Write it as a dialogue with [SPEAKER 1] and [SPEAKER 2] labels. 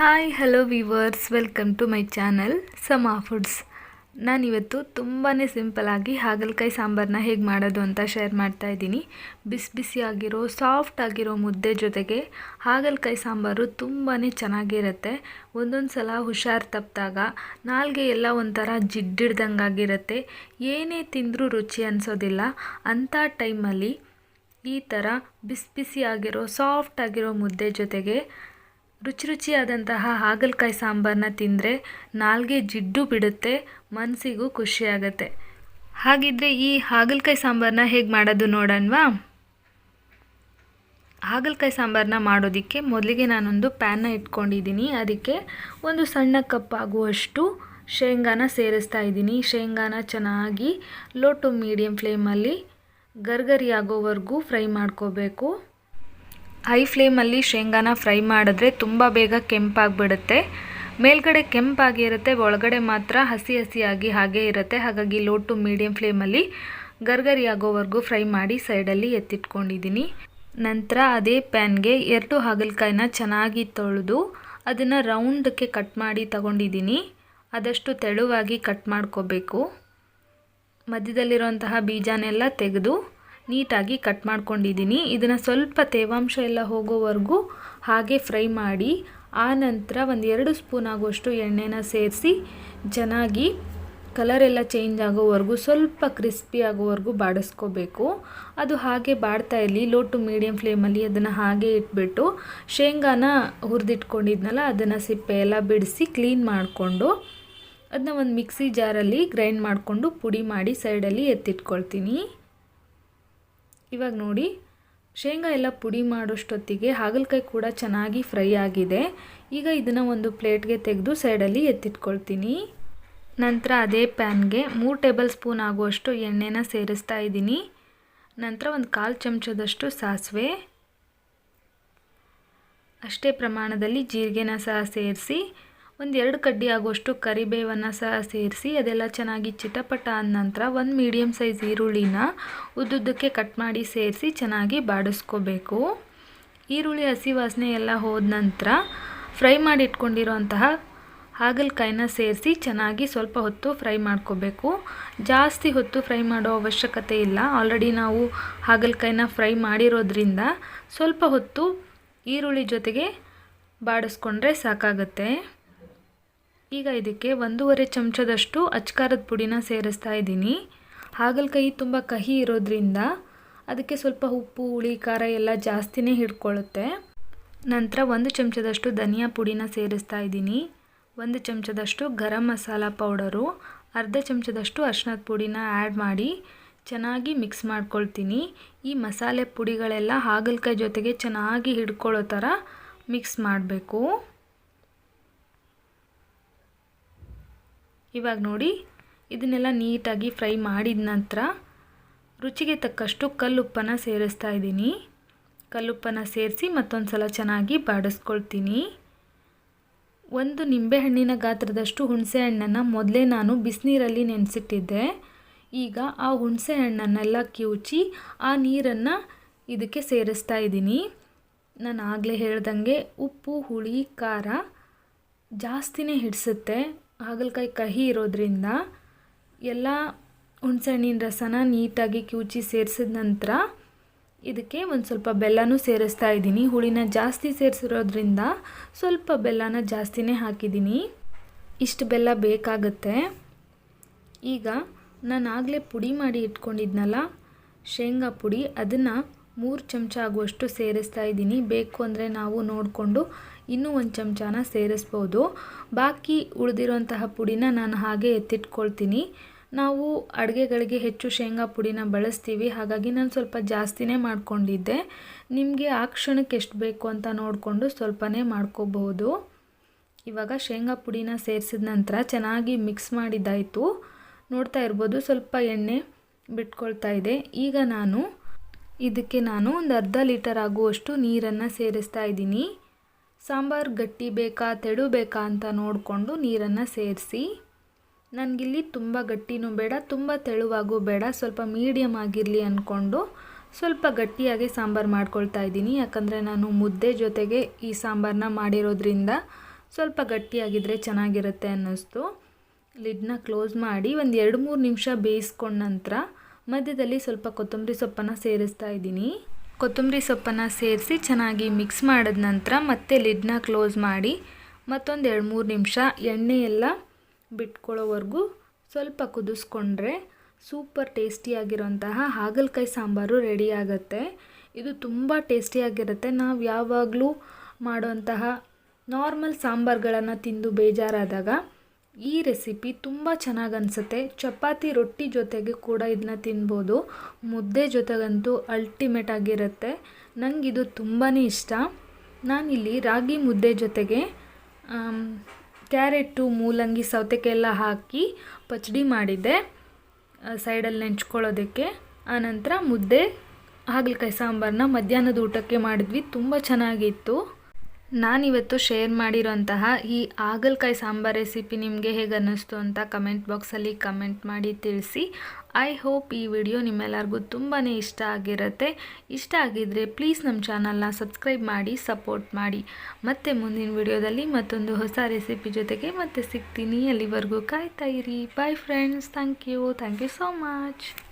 [SPEAKER 1] Hi hello viewers welcome to my channel Sama foods ನಾನಿವತ್ತು ತುಂಬಾ ಸಿಂಪಲಾಗಿ ಹಾಗಲಕಾಯಿ ಸಾಂಬಾರನ್ನ ಹೇಗೆ ಮಾಡೋದು ಅಂತ ಶೇರ್ ಮಾಡ್ತಾ ಇದ್ದೀನಿ. ಬಿಸಿ ಬಿಸಿಯಾಗಿರೋ ಸಾಫ್ಟ್ ಆಗಿರೋ ಮುದ್ದೆ ಜೊತೆಗೆ ಹಾಗಲಕಾಯಿ ಸಾಂಬಾರು ತುಂಬಾ ಚೆನ್ನಾಗಿರುತ್ತೆ. ಒಂದೊಂದು ಸಲ ಹುಷಾರು ತಪ್ಪಿದಾಗ ನಾಲ್ಗೆ ಎಲ್ಲ ಒಂಥರ ಜಿಡ್ಡಿಡ್ದಂಗಾಗಿರುತ್ತೆ ಏನೇ ತಿಂದರೂ ರುಚಿ ಅನಿಸೋದಿಲ್ಲ. ಅಂಥ ಟೈಮಲ್ಲಿ ಈ ಥರ ಬಿಸಿ ಬಿಸಿಯಾಗಿರೋ ಸಾಫ್ಟ್ ಆಗಿರೋ ಮುದ್ದೆ ಜೊತೆಗೆ ರುಚಿ ರುಚಿಯಾದಂತಹ ಹಾಗಲಕಾಯಿ ಸಾಂಬಾರನ್ನ ತಿಂದರೆ ನಾಲ್ಗೆ ಜಿಡ್ಡು ಬಿಡುತ್ತೆ ಮನಸ್ಸಿಗೂ ಖುಷಿಯಾಗತ್ತೆ. ಹಾಗಿದ್ರೆ ಈ ಹಾಗಲಕಾಯಿ ಸಾಂಬಾರನ್ನ ಹೇಗೆ ಮಾಡೋದು ನೋಡೋಣವಾ? ಹಾಗಲಕಾಯಿ ಸಾಂಬಾರನ್ನ ಮಾಡೋದಕ್ಕೆ ಮೊದಲಿಗೆ ನಾನೊಂದು ಪ್ಯಾನ್ನ ಇಟ್ಕೊಂಡಿದ್ದೀನಿ ಅದಕ್ಕೆ ಒಂದು ಸಣ್ಣ ಕಪ್ ಆಗುವಷ್ಟು ಶೇಂಗಾನ ಸೇರಿಸ್ತಾ ಇದ್ದೀನಿ ಶೇಂಗಾನ ಚೆನ್ನಾಗಿ ಲೋ ಟು ಮೀಡಿಯಮ್ ಫ್ಲೇಮಲ್ಲಿ ಗರ್ಗರಿ ಆಗೋವರೆಗೂ ಫ್ರೈ ಮಾಡ್ಕೋಬೇಕು. ಹೈ ಫ್ಲೇಮಲ್ಲಿ ಶೇಂಗಾನ ಫ್ರೈ ಮಾಡಿದ್ರೆ ತುಂಬ ಬೇಗ ಕೆಂಪಾಗಿಬಿಡುತ್ತೆ. ಮೇಲ್ಗಡೆ ಕೆಂಪಾಗಿರುತ್ತೆ ಒಳಗಡೆ ಮಾತ್ರ ಹಸಿ ಹಸಿಯಾಗಿ ಹಾಗೆ ಇರುತ್ತೆ. ಹಾಗಾಗಿ ಲೋ ಟು ಮೀಡಿಯಂ ಫ್ಲೇಮಲ್ಲಿ ಗರ್ಗರಿ ಆಗೋವರೆಗೂ ಫ್ರೈ ಮಾಡಿ ಸೈಡಲ್ಲಿ ಎತ್ತಿಟ್ಕೊಂಡಿದ್ದೀನಿ. ನಂತರ ಅದೇ ಪ್ಯಾನ್ಗೆ ಎರಡು ಹಾಗಲಕಾಯಿನ ಚೆನ್ನಾಗಿ ತೊಳೆದು ಅದನ್ನು ರೌಂಡಕ್ಕೆ ಕಟ್ ಮಾಡಿ ತಗೊಂಡಿದ್ದೀನಿ. ಆದಷ್ಟು ತೆಳುವಾಗಿ ಕಟ್ ಮಾಡ್ಕೋಬೇಕು. ಮಧ್ಯದಲ್ಲಿರುವಂತಹ ಬೀಜನೆಲ್ಲ ತೆಗೆದು ನೀಟಾಗಿ ಕಟ್ ಮಾಡ್ಕೊಂಡಿದ್ದೀನಿ. ಇದನ್ನು ಸ್ವಲ್ಪ ತೇವಾಂಶ ಎಲ್ಲ ಹೋಗೋವರೆಗೂ ಹಾಗೆ ಫ್ರೈ ಮಾಡಿ, ಆ ನಂತರ ಒಂದು ಎರಡು ಸ್ಪೂನ್ ಆಗುವಷ್ಟು ಎಣ್ಣೆನ ಸೇರಿಸಿ ಚೆನ್ನಾಗಿ ಕಲರ್ ಎಲ್ಲ ಚೇಂಜ್ ಆಗೋವರೆಗೂ, ಸ್ವಲ್ಪ ಕ್ರಿಸ್ಪಿ ಆಗೋವರೆಗೂ ಬಾಡಿಸ್ಕೋಬೇಕು. ಅದು ಹಾಗೆ ಬಾಡ್ತಾ ಇರಲಿ, ಲೋ ಟು ಮೀಡಿಯಮ್ ಫ್ಲೇಮಲ್ಲಿ ಅದನ್ನು ಹಾಗೆ ಇಟ್ಬಿಟ್ಟು ಶೇಂಗಾನ ಹುರಿದಿಟ್ಕೊಂಡಿದ್ನಲ್ಲ, ಅದನ್ನು ಸಿಪ್ಪೆ ಎಲ್ಲ ಬಿಡಿಸಿ ಕ್ಲೀನ್ ಮಾಡಿಕೊಂಡು ಅದನ್ನ ಒಂದು ಮಿಕ್ಸಿ ಜಾರಲ್ಲಿ ಗ್ರೈಂಡ್ ಮಾಡಿಕೊಂಡು ಪುಡಿ ಮಾಡಿ ಸೈಡಲ್ಲಿ ಎತ್ತಿಟ್ಕೊಳ್ತೀನಿ. ಇವಾಗ ನೋಡಿ, ಶೇಂಗಾ ಎಲ್ಲ ಪುಡಿ ಮಾಡೋಷ್ಟೊತ್ತಿಗೆ ಹಾಗಲಕಾಯಿ ಕೂಡ ಚೆನ್ನಾಗಿ ಫ್ರೈ ಆಗಿದೆ. ಈಗ ಇದನ್ನು ಒಂದು ಪ್ಲೇಟ್ಗೆ ತೆಗೆದು ಸೈಡಲ್ಲಿ ಎತ್ತಿಟ್ಕೊಳ್ತೀನಿ. ನಂತರ ಅದೇ ಪ್ಯಾನ್ಗೆ ಮೂರು ಟೇಬಲ್ ಸ್ಪೂನ್ ಆಗುವಷ್ಟು ಎಣ್ಣೆನ ಸೇರಿಸ್ತಾ ಇದ್ದೀನಿ. ನಂತರ ಒಂದು ಕಾಲು ಚಮಚದಷ್ಟು ಸಾಸಿವೆ. ಅಷ್ಟೇ ಪ್ರಮಾಣದಲ್ಲಿ ಜೀರಿಗೆನ ಸಹ ಸೇರಿಸಿ ಒಂದು ಎರಡು ಕಡ್ಡಿ ಆಗುವಷ್ಟು ಕರಿಬೇವನ್ನು ಸಹ ಸೇರಿಸಿ ಅದೆಲ್ಲ ಚೆನ್ನಾಗಿ ಚಿಟಪಟ ಆದ ನಂತರ ಒಂದು ಮೀಡಿಯಮ್ ಸೈಜ್ ಈರುಳ್ಳಿನ ಉದ್ದುದ್ದಕ್ಕೆ ಕಟ್ ಮಾಡಿ ಸೇರಿಸಿ ಚೆನ್ನಾಗಿ ಬಾಡಿಸ್ಕೋಬೇಕು. ಈರುಳ್ಳಿ, ಹಸಿ ವಾಸನೆ ಎಲ್ಲ ಹೋದ ನಂತರ ಫ್ರೈ ಮಾಡಿ ಇಟ್ಕೊಂಡಿರೋಂತಹ ಹಾಗಲಕಾಯಿನ ಸೇರಿಸಿ ಚೆನ್ನಾಗಿ ಸ್ವಲ್ಪ ಹೊತ್ತು ಫ್ರೈ ಮಾಡ್ಕೋಬೇಕು. ಜಾಸ್ತಿ ಹೊತ್ತು ಫ್ರೈ ಮಾಡೋ ಅವಶ್ಯಕತೆ ಇಲ್ಲ. ಆಲ್ರೆಡಿ ನಾವು ಹಾಗಲಕಾಯಿನ ಫ್ರೈ ಮಾಡಿರೋದ್ರಿಂದ ಸ್ವಲ್ಪ ಹೊತ್ತು ಈರುಳ್ಳಿ ಜೊತೆಗೆ ಬಾಡಿಸ್ಕೊಂಡ್ರೆ ಸಾಕಾಗುತ್ತೆ. ಈಗ ಇದಕ್ಕೆ ಒಂದೂವರೆ ಚಮಚದಷ್ಟು ಅಚ್ಕಾರದ ಪುಡಿನ ಸೇರಿಸ್ತಾ ಇದ್ದೀನಿ. ಹಾಗಲಕಾಯಿ ತುಂಬ ಕಹಿ ಇರೋದ್ರಿಂದ ಅದಕ್ಕೆ ಸ್ವಲ್ಪ ಉಪ್ಪು, ಹುಳಿ, ಖಾರ ಎಲ್ಲ ಜಾಸ್ತಿನೇ ಹಿಡ್ಕೊಳ್ಳುತ್ತೆ. ನಂತರ ಒಂದು ಚಮಚದಷ್ಟು ಧನಿಯಾ ಪುಡಿನ ಸೇರಿಸ್ತಾ ಇದ್ದೀನಿ. ಒಂದು ಚಮಚದಷ್ಟು ಗರಂ ಮಸಾಲ ಪೌಡರು, ಅರ್ಧ ಚಮಚದಷ್ಟು ಅರ್ಶಿನದ ಪುಡಿನ ಆ್ಯಡ್ ಮಾಡಿ ಚೆನ್ನಾಗಿ ಮಿಕ್ಸ್ ಮಾಡ್ಕೊಳ್ತೀನಿ. ಈ ಮಸಾಲೆ ಪುಡಿಗಳೆಲ್ಲ ಹಾಗಲಕಾಯಿ ಜೊತೆಗೆ ಚೆನ್ನಾಗಿ ಹಿಡ್ಕೊಳ್ಳೋ ಥರ ಮಿಕ್ಸ್ ಮಾಡಬೇಕು. ಇವಾಗ ನೋಡಿ, ಇದನ್ನೆಲ್ಲ ನೀಟಾಗಿ ಫ್ರೈ ಮಾಡಿದ ನಂತರ ರುಚಿಗೆ ತಕ್ಕಷ್ಟು ಕಲ್ಲುಪ್ಪನ್ನು ಸೇರಿಸ್ತಾ ಇದ್ದೀನಿ. ಕಲ್ಲುಪ್ಪನ್ನು ಸೇರಿಸಿ ಮತ್ತೊಂದು ಸಲ ಚೆನ್ನಾಗಿ ಬಾಡಿಸ್ಕೊಳ್ತೀನಿ. ಒಂದು ನಿಂಬೆಹಣ್ಣಿನ ಗಾತ್ರದಷ್ಟು ಹುಣಸೆಹಣ್ಣನ್ನು ಮೊದಲೇ ನಾನು ಬಿಸಿನೀರಲ್ಲಿ ನೆನೆಸಿಟ್ಟಿದ್ದೆ. ಈಗ ಆ ಹುಣಸೆ ಹಣ್ಣನ್ನೆಲ್ಲ ಕಿವುಚಿ ಆ ನೀರನ್ನು ಇದಕ್ಕೆ ಸೇರಿಸ್ತಾ ಇದ್ದೀನಿ. ನಾನು ಆಗಲೇ ಹೇಳ್ದಂಗೆ ಉಪ್ಪು, ಹುಳಿ, ಖಾರ ಜಾಸ್ತಿನೇ ಹಿಡಿಸುತ್ತೆ. ಹಾಗಲಕಾಯಿ ಕಹಿ ಇರೋದ್ರಿಂದ ಎಲ್ಲ ಹುಣಸೆಹಣ್ಣಿನ ರಸನ ನೀಟಾಗಿ ಕಿವುಚಿ ಸೇರಿಸಿದ ನಂತರ ಇದಕ್ಕೆ ಒಂದು ಸ್ವಲ್ಪ ಬೆಲ್ಲನೂ ಸೇರಿಸ್ತಾ ಇದ್ದೀನಿ. ಹುಳಿನ ಜಾಸ್ತಿ ಸೇರಿಸಿರೋದ್ರಿಂದ ಸ್ವಲ್ಪ ಬೆಲ್ಲನ ಜಾಸ್ತಿನೇ ಹಾಕಿದ್ದೀನಿ. ಇಷ್ಟು ಬೆಲ್ಲ ಬೇಕಾಗುತ್ತೆ. ಈಗ ನಾನು ಆಗಲೇ ಪುಡಿ ಮಾಡಿ ಇಟ್ಕೊಂಡಿದ್ನಲ್ಲ, ಶೇಂಗಾ ಪುಡಿ, ಅದನ್ನು ಮೂರು ಚಮಚ ಆಗುವಷ್ಟು ಸೇರಿಸ್ತಾ ಇದ್ದೀನಿ. ಬೇಕು ಅಂದರೆ ನಾವು ನೋಡಿಕೊಂಡು ಇನ್ನೂ ಒಂದು ಚಮಚನ ಸೇರಿಸ್ಬೋದು. ಬಾಕಿ ಉಳಿದಿರೋಂತಹ ಪುಡಿನ ನಾನು ಹಾಗೆ ಎತ್ತಿಟ್ಕೊಳ್ತೀನಿ. ನಾವು ಅಡುಗೆಗಳಿಗೆ ಹೆಚ್ಚು ಶೇಂಗಾ ಪುಡಿನ ಬಳಸ್ತೀವಿ. ಹಾಗಾಗಿ ನಾನು ಸ್ವಲ್ಪ ಜಾಸ್ತಿನೇ ಮಾಡಿಕೊಂಡಿದ್ದೆ. ನಿಮಗೆ ಆ ಕ್ಷಣಕ್ಕೆ ಎಷ್ಟು ಬೇಕು ಅಂತ ನೋಡಿಕೊಂಡು ಸ್ವಲ್ಪನೇ ಮಾಡ್ಕೋಬಹುದು. ಇವಾಗ ಶೇಂಗಾ ಪುಡಿನ ಸೇರಿಸಿದ ನಂತರ ಚೆನ್ನಾಗಿ ಮಿಕ್ಸ್ ಮಾಡಿದ್ದಾಯಿತು. ನೋಡ್ತಾ ಇರ್ಬೋದು ಸ್ವಲ್ಪ ಎಣ್ಣೆ ಬಿಟ್ಕೊಳ್ತಾ ಇದೆ. ಈಗ ನಾನು ಇದಕ್ಕೆ ನಾನು ಒಂದು ಅರ್ಧ ಲೀಟರ್ ಆಗುವಷ್ಟು ನೀರನ್ನು ಸೇರಿಸ್ತಾ ಇದ್ದೀನಿ. ಸಾಂಬಾರು ಗಟ್ಟಿ ಬೇಕಾ, ತೆಳು ಬೇಕಾ ಅಂತ ನೋಡಿಕೊಂಡು ನೀರನ್ನು ಸೇರಿಸಿ, ನನಗಿಲ್ಲಿ ತುಂಬ ಗಟ್ಟಿನೂ ಬೇಡ, ತುಂಬ ತೆಳುವಾಗೂ ಬೇಡ, ಸ್ವಲ್ಪ ಮೀಡಿಯಮ್ ಆಗಿರಲಿ ಅಂದ್ಕೊಂಡು ಸ್ವಲ್ಪ ಗಟ್ಟಿಯಾಗಿ ಸಾಂಬಾರು ಮಾಡ್ಕೊಳ್ತಾ ಇದ್ದೀನಿ. ಯಾಕಂದರೆ ನಾನು ಮುದ್ದೆ ಜೊತೆಗೆ ಈ ಸಾಂಬಾರನ್ನ ಮಾಡಿರೋದ್ರಿಂದ ಸ್ವಲ್ಪ ಗಟ್ಟಿಯಾಗಿದ್ದರೆ ಚೆನ್ನಾಗಿರುತ್ತೆ ಅನ್ನಿಸ್ತು. ಲಿಡ್ನ ಕ್ಲೋಸ್ ಮಾಡಿ ಒಂದು ಎರಡು ಮೂರು ನಿಮಿಷ ಬೇಯಿಸ್ಕೊಂಡ ನಂತರ ಮಧ್ಯದಲ್ಲಿ ಸ್ವಲ್ಪ ಕೊತ್ತಂಬರಿ ಸೊಪ್ಪನ್ನು ಸೇರಿಸ್ತಾ ಇದ್ದೀನಿ. ಕೊತ್ತಂಬರಿ ಸೊಪ್ಪನ್ನು ಸೇರಿಸಿ ಚೆನ್ನಾಗಿ ಮಿಕ್ಸ್ ಮಾಡಿದ ನಂತರ ಮತ್ತೆ ಲಿಡ್ನ ಕ್ಲೋಸ್ ಮಾಡಿ ಮತ್ತೊಂದು ಎರಡು ಮೂರು ನಿಮಿಷ ಎಣ್ಣೆ ಎಲ್ಲ ಬಿಟ್ಕೊಳ್ಳೋವರೆಗೂ ಸ್ವಲ್ಪ ಕುದಿಸ್ಕೊಂಡ್ರೆ ಸೂಪರ್ ಟೇಸ್ಟಿಯಾಗಿರೋಂತಹ ಹಾಗಲಕಾಯಿ ಸಾಂಬಾರು ರೆಡಿ ಆಗುತ್ತೆ. ಇದು ತುಂಬ ಟೇಸ್ಟಿಯಾಗಿರುತ್ತೆ ನಾವು ಯಾವಾಗಲೂ ಮಾಡುವಂತಹ ನಾರ್ಮಲ್ ಸಾಂಬಾರುಗಳನ್ನು ತಿಂದು ಬೇಜಾರಾದಾಗ ಈ ರೆಸಿಪಿ ತುಂಬ ಚೆನ್ನಾಗಿ ಅನಿಸುತ್ತೆ. ಚಪಾತಿ ರೊಟ್ಟಿ ಜೊತೆಗೆ ಕೂಡ ಇದನ್ನ ತಿನ್ಬೋದು. ಮುದ್ದೆ ಜೊತೆಗಂತೂ ಅಲ್ಟಿಮೇಟ್ ಆಗಿರುತ್ತೆ. ನನಗಿದು ತುಂಬಾ ಇಷ್ಟ. ನಾನಿಲ್ಲಿ ರಾಗಿ ಮುದ್ದೆ ಜೊತೆಗೆ ಕ್ಯಾರೆಟು, ಮೂಲಂಗಿ ಸೌತೆಕಾಯಿ ಎಲ್ಲ ಹಾಕಿ ಪಚಡಿ ಮಾಡಿದ್ದೆ. ಸೈಡಲ್ಲಿ ನೆಂಚ್ಕೊಳ್ಳೋದಕ್ಕೆ. ಆನಂತರ ಮುದ್ದೆ, ಹಾಗಲಕಾಯಿ ಸಾಂಬಾರನ್ನ ಮಧ್ಯಾಹ್ನದ ಊಟಕ್ಕೆ ಮಾಡಿದ್ವಿ. ತುಂಬ ಚೆನ್ನಾಗಿತ್ತು. ನಾನಿವತ್ತು ಶೇರ್ ಮಾಡಿರೋಂತಹ ಈ ಹಾಗಲಕಾಯಿ ಸಾಂಬಾರ್ ರೆಸಿಪಿ ನಿಮಗೆ ಹೇಗೆ ಅನ್ನಿಸ್ತು ಅಂತ ಕಮೆಂಟ್ ಬಾಕ್ಸಲ್ಲಿ ಕಮೆಂಟ್ ಮಾಡಿ ತಿಳಿಸಿ. ಐ ಹೋಪ್ ಈ ವಿಡಿಯೋ ನಿಮ್ಮೆಲ್ಲರಿಗೂ ತುಂಬಾ ಇಷ್ಟ ಆಗಿರುತ್ತೆ. ಇಷ್ಟ ಆಗಿದ್ದರೆ ಪ್ಲೀಸ್ ನಮ್ಮ ಚಾನಲ್ನ ಸಬ್ಸ್ಕ್ರೈಬ್ ಮಾಡಿ ಸಪೋರ್ಟ್ ಮಾಡಿ. ಮತ್ತೆ ಮುಂದಿನ ವಿಡಿಯೋದಲ್ಲಿ ಮತ್ತೊಂದು ಹೊಸ ರೆಸಿಪಿ ಜೊತೆಗೆ ಮತ್ತೆ ಸಿಗ್ತೀನಿ. ಅಲ್ಲಿವರೆಗೂ ಕಾಯ್ತಾ ಇರಿ. Bye friends thank you thank you so much